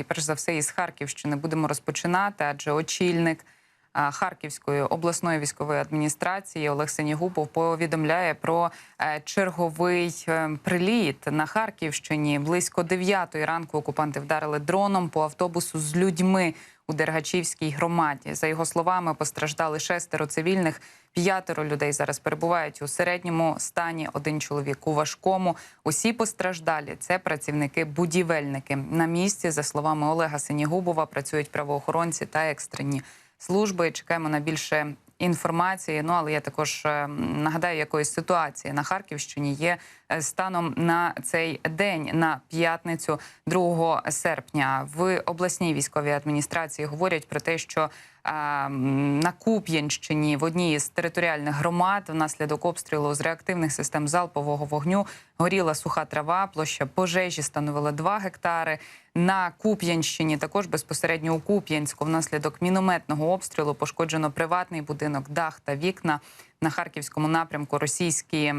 і перш за все із Харківщини будемо розпочинати, адже очільник. А, Харківської обласної військової адміністрації Олег Сенігубов повідомляє про е, черговий е, приліт на Харківщині. Близько 9 ранку окупанти вдарили дроном по автобусу з людьми у Дергачівській громаді. За його словами, постраждали шестеро цивільних. П'ятеро людей зараз перебувають у середньому стані. Один чоловік у важкому. Усі постраждалі це працівники-будівельники. На місці, за словами Олега Синігубова, працюють правоохоронці та екстрені служби. Чекаємо на більше інформації. Ну але я також е, нагадаю, якої ситуації на Харківщині є е, станом на цей день, на п'ятницю, 2 серпня. В обласній військовій адміністрації говорять про те, що на Куп'янщині в одній із територіальних громад внаслідок обстрілу з реактивних систем залпового вогню горіла суха трава. Площа пожежі становила 2 гектари. На Куп'янщині також безпосередньо у Куп'янську внаслідок мінометного обстрілу пошкоджено приватний будинок, дах та вікна. На харківському напрямку російські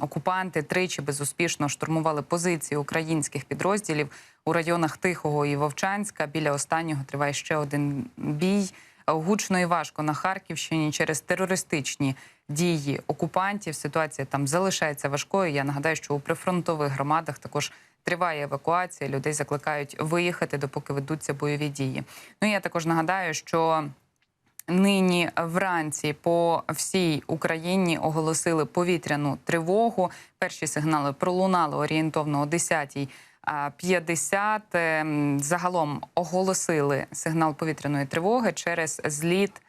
окупанти тричі безуспішно штурмували позиції українських підрозділів у районах Тихого і Вовчанська. Біля останнього триває ще один бій гучно і важко на Харківщині через терористичні дії окупантів. Ситуація там залишається важкою. Я нагадаю, що у прифронтових громадах також. Триває евакуація, людей закликають виїхати, допоки ведуться бойові дії. Ну я також нагадаю, що нині вранці по всій Україні оголосили повітряну тривогу. Перші сигнали пролунали орієнтовно о 10 50 ем, загалом оголосили сигнал повітряної тривоги через зліт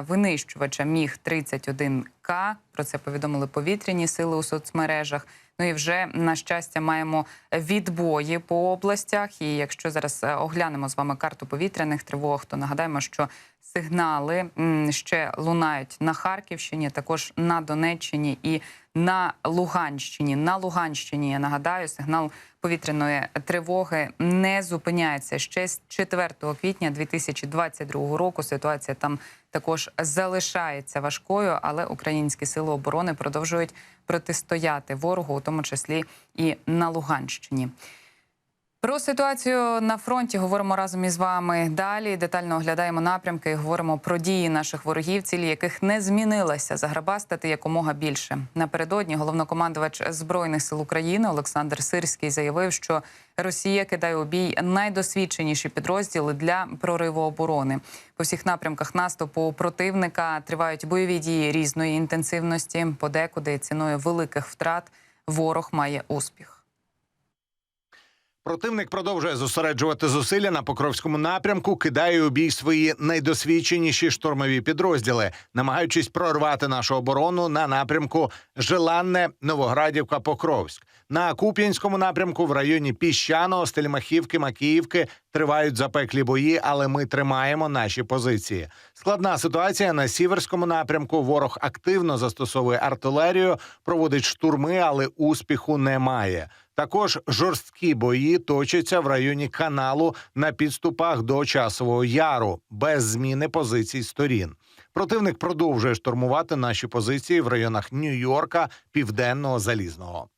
винищувача міг 31 К. Про це повідомили повітряні сили у соцмережах. Ну і вже на щастя маємо відбої по областях. І якщо зараз е, оглянемо з вами карту повітряних тривог, то нагадаємо, що сигнали ще лунають на Харківщині, також на Донеччині і на Луганщині. На Луганщині я нагадаю, сигнал повітряної тривоги не зупиняється ще з 4 квітня 2022 року. Ситуація там також залишається важкою, але українські сили оборони продовжують протистояти ворогу, у тому числі і на Луганщині. Про ситуацію на фронті говоримо разом із вами далі. Детально оглядаємо напрямки і говоримо про дії наших ворогів, цілі яких не змінилася заграбастати якомога більше. Напередодні головнокомандувач збройних сил України Олександр Сирський заявив, що Росія кидає у бій найдосвідченіші підрозділи для прориву оборони. По всіх напрямках наступу противника тривають бойові дії різної інтенсивності. Подекуди ціною великих втрат ворог має успіх. Противник продовжує зосереджувати зусилля на покровському напрямку, кидає у бій свої найдосвідченіші штурмові підрозділи, намагаючись прорвати нашу оборону на напрямку Желанне, Новоградівка, Покровськ. На Куп'янському напрямку в районі Піщаного, Стельмахівки, Макіївки тривають запеклі бої, але ми тримаємо наші позиції. Складна ситуація на сіверському напрямку. Ворог активно застосовує артилерію, проводить штурми, але успіху немає. Також жорсткі бої точаться в районі каналу на підступах до часового яру без зміни позицій сторін. Противник продовжує штурмувати наші позиції в районах Нью-Йорка, Південного Залізного.